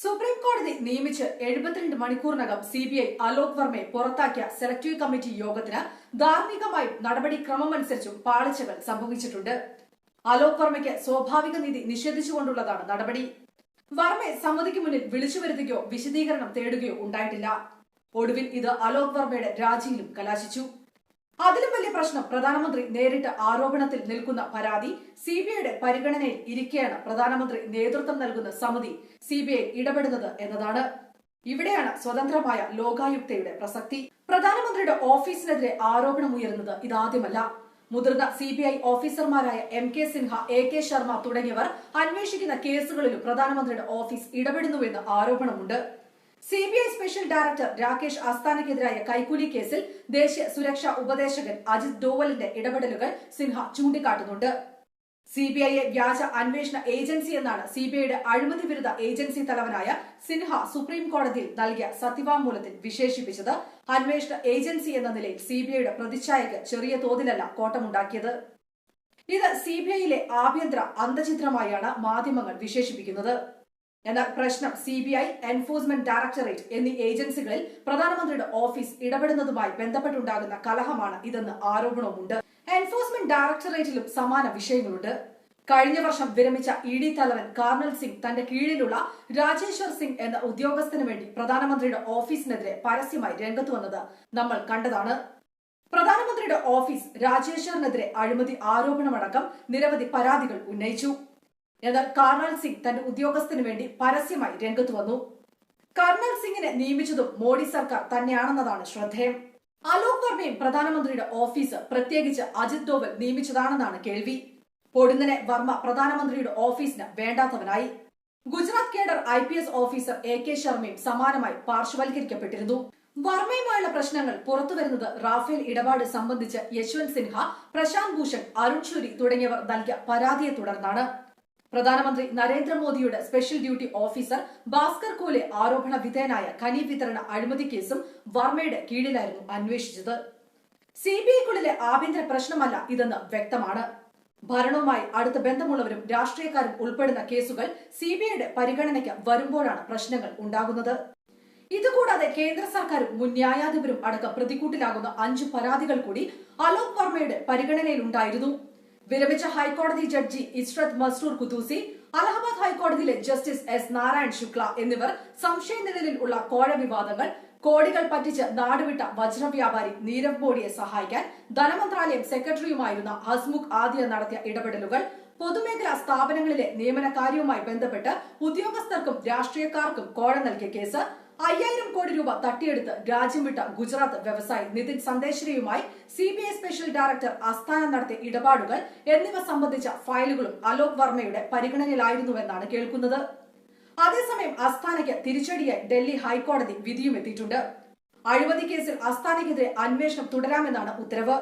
Supreme കോടതി നിയമിച്ച് എഴുപത്തിരണ്ട് മണിക്കൂറിനകം സി ബി ഐ അലോക് വർമ്മയെ പുറത്താക്കിയ സെലക്ടീവ് കമ്മിറ്റി യോഗത്തിന് ധാർമ്മികമായും നടപടിക്രമമനുസരിച്ചും പാളിച്ചകൾ സംഭവിച്ചിട്ടുണ്ട്. അലോക് വർമ്മയ്ക്ക് സ്വാഭാവിക നീതി നിഷേധിച്ചുകൊണ്ടുള്ളതാണ് നടപടി. വർമ്മയെ സമ്മതിക്ക് മുന്നിൽ വിളിച്ചു വരുത്തുകയോ വിശദീകരണം തേടുകയോ ഉണ്ടായിട്ടില്ല. ഒടുവിൽ ഇത് അലോക് വർമ്മയുടെ രാജിയിലും കലാശിച്ചു. അതിലും വലിയ പ്രശ്നം പ്രധാനമന്ത്രി നേരിട്ട് ആരോപണത്തിൽ നിൽക്കുന്ന പരാതി സി ബി ഐയുടെ പരിഗണനയിൽ ഇരിക്കെയാണ് പ്രധാനമന്ത്രി നേതൃത്വം നൽകുന്ന സമിതി സി ബി ഐ ഇടപെടുന്നത് എന്നതാണ്. ഇവിടെയാണ് സ്വതന്ത്രമായ ലോകായുക്തയുടെ പ്രസക്തി. പ്രധാനമന്ത്രിയുടെ ഓഫീസിനെതിരെ ആരോപണമുയരുന്നത് ഇതാദ്യമല്ല. മുതിർന്ന സി ബി ഐ ഓഫീസർമാരായ M K Sinha A K Sharma തുടങ്ങിയവർ അന്വേഷിക്കുന്ന കേസുകളിലും പ്രധാനമന്ത്രിയുടെ ഓഫീസ് ഇടപെടുന്നുവെന്ന് ആരോപണമുണ്ട്. C B I special director Rakesh അസ്താനയ്ക്കെതിരായ കൈക്കൂലി കേസിൽ ദേശീയ സുരക്ഷാ ഉപദേശകൻ അജിത് ഡോവലിന്റെ ഇടപെടലുകൾ സിൻഹ ചൂണ്ടിക്കാട്ടുന്നുണ്ട്. സി ബി ഐയെ വ്യാജ അന്വേഷണ ഏജൻസി എന്നാണ് സി ബി ഐയുടെ അഴിമതി വിരുദ്ധ ഏജൻസി തലവനായ സിൻഹ സുപ്രീം കോടതിയിൽ നൽകിയ സത്യവാങ്മൂലത്തിൽ വിശേഷിപ്പിച്ചത്. അന്വേഷണ ഏജൻസി എന്ന നിലയിൽ സി ബി ഐയുടെ പ്രതിച്ഛായക്ക് ചെറിയ തോതിലല്ല കോട്ടമുണ്ടാക്കിയത്. ഇത് സി ബി ഐയിലെ ആഭ്യന്തര അന്തചിത്രമായാണ് മാധ്യമങ്ങൾ വിശേഷിപ്പിക്കുന്നത്. എന്നാൽ പ്രശ്നം? C B I enforcement directorate എന്നീ ഏജൻസികളിൽ പ്രധാനമന്ത്രിയുടെ ഓഫീസ് ഇടപെടുന്നതുമായി ബന്ധപ്പെട്ടുണ്ടാകുന്ന കലഹമാണ് ഇതെന്ന് ആരോപണവുമുണ്ട്. എൻഫോഴ്സ്മെന്റ് ഡയറക്ടറേറ്റിലും സമാന വിഷയങ്ങളുണ്ട്. കഴിഞ്ഞ വർഷം വിരമിച്ച ഇ ഡി തലവൻ കാർണൽ സിംഗ് തന്റെ കീഴിലുള്ള രാജേശ്വർ സിംഗ് എന്ന ഉദ്യോഗസ്ഥന് വേണ്ടി പ്രധാനമന്ത്രിയുടെ ഓഫീസിനെതിരെ പരസ്യമായി രംഗത്ത് വന്നത് നമ്മൾ കണ്ടതാണ്. പ്രധാനമന്ത്രിയുടെ ഓഫീസ് രാജേശ്വറിനെതിരെ അഴിമതി ആരോപണമടക്കം നിരവധി പരാതികൾ ഉന്നയിച്ചു. എന്നാൽ കർണൽ സിംഗ് തന്റെ ഉദ്യോഗസ്ഥന് വേണ്ടി പരസ്യമായി രംഗത്ത് വന്നു. കർണൽ സിംഗിനെ നിയമിച്ചതും മോഡി സർക്കാർ തന്നെയാണെന്നതാണ് ശ്രദ്ധേയം. അലോക് വർമ്മയും പ്രധാനമന്ത്രിയുടെ ഓഫീസ് പ്രത്യേകിച്ച് അജിത് ഡോവൽ നിയമിച്ചതാണെന്നാണ് കേൾവി. പൊടുന്നനെ വർമ്മ പ്രധാനമന്ത്രിയുടെ ഓഫീസിന് വേണ്ടാത്തവനായി. Gujarat cadre I P S officer A K ശർമ്മയും സമാനമായി പാർശ്വവൽക്കരിക്കപ്പെട്ടിരുന്നു. വർമ്മയുമായുള്ള പ്രശ്നങ്ങൾ പുറത്തുവരുന്നത് റാഫേൽ ഇടപാട് സംബന്ധിച്ച് യശ്വന്ത് സിൻഹ പ്രശാന്ത് ഭൂഷൺ അരുൺ ഷൂരി തുടങ്ങിയവർ നൽകിയ പരാതിയെ തുടർന്നാണ്. പ്രധാനമന്ത്രി നരേന്ദ്രമോദിയുടെ special duty officer Bhaskar Kole ആരോപണ വിധേയനായ ഖനി വിതരണ അഴിമതി കേസും വർമ്മയുടെ കീഴിലായിരുന്നു അന്വേഷിച്ചത്. സി ബി ഐക്കുള്ളിലെ ആഭ്യന്തര പ്രശ്നമല്ല ഇതെന്ന് വ്യക്തമാണ്. ഭരണവുമായി അടുത്ത ബന്ധമുള്ളവരും രാഷ്ട്രീയക്കാരും ഉൾപ്പെടുന്ന കേസുകൾ സി ബി ഐയുടെ പരിഗണനയ്ക്ക് വരുമ്പോഴാണ് പ്രശ്നങ്ങൾ ഉണ്ടാകുന്നത്. ഇതുകൂടാതെ കേന്ദ്ര സർക്കാരും മുൻ ന്യായാധിപരും അടക്കം പ്രതിക്കൂട്ടിലാകുന്ന അഞ്ച് പരാതികൾ കൂടി അലോക് വർമ്മയുടെ പരിഗണനയിലുണ്ടായിരുന്നു. വിരമിച്ച ഹൈക്കോടതി ജഡ്ജി ഇസ്രത് മസ്റൂർ കുദൂസി അലഹബാദ് ഹൈക്കോടതിയിലെ ജസ്റ്റിസ് എസ് നാരായൺ ശുക്ല എന്നിവർ സംശയനിഴലിൽ ഉള്ള കോഴ വിവാദങ്ങൾ കോടികൾ പറ്റിച്ച് നാടുവിട്ട വജ്രവ്യാപാരി നീരവ് മോഡിയെ സഹായിക്കാൻ ധനമന്ത്രാലയം സെക്രട്ടറിയുമായിരുന്ന ഹസ്മുഖ് ആദ്യ നടത്തിയ ഇടപെടലുകൾ പൊതുമേഖലാ സ്ഥാപനങ്ങളിലെ നിയമന കാര്യവുമായി ബന്ധപ്പെട്ട് ഉദ്യോഗസ്ഥർക്കും രാഷ്ട്രീയക്കാർക്കും കോഴ നൽകിയ കേസ് അയ്യായിരം കോടി രൂപ തട്ടിയെടുത്ത് രാജ്യം വിട്ട ഗുജറാത്ത് വ്യവസായി Nitin സന്ദേശരിയുമായി C B I special director അസ്ഥാനം നടത്തിയ ഇടപാടുകൾ എന്നിവ സംബന്ധിച്ച ഫയലുകളും അലോക് വർമ്മയുടെ പരിഗണനയിലായിരുന്നുവെന്നാണ് കേൾക്കുന്നത്. അതേസമയം അസ്ഥാനയ്ക്ക് തിരിച്ചടിയായി ഡൽഹി ഹൈക്കോടതി വിധിയും എത്തിയിട്ടുണ്ട്. അഴിമതി കേസിൽ അസ്ഥാനയ്ക്കെതിരെ അന്വേഷണം തുടരാമെന്നാണ് ഉത്തരവ്.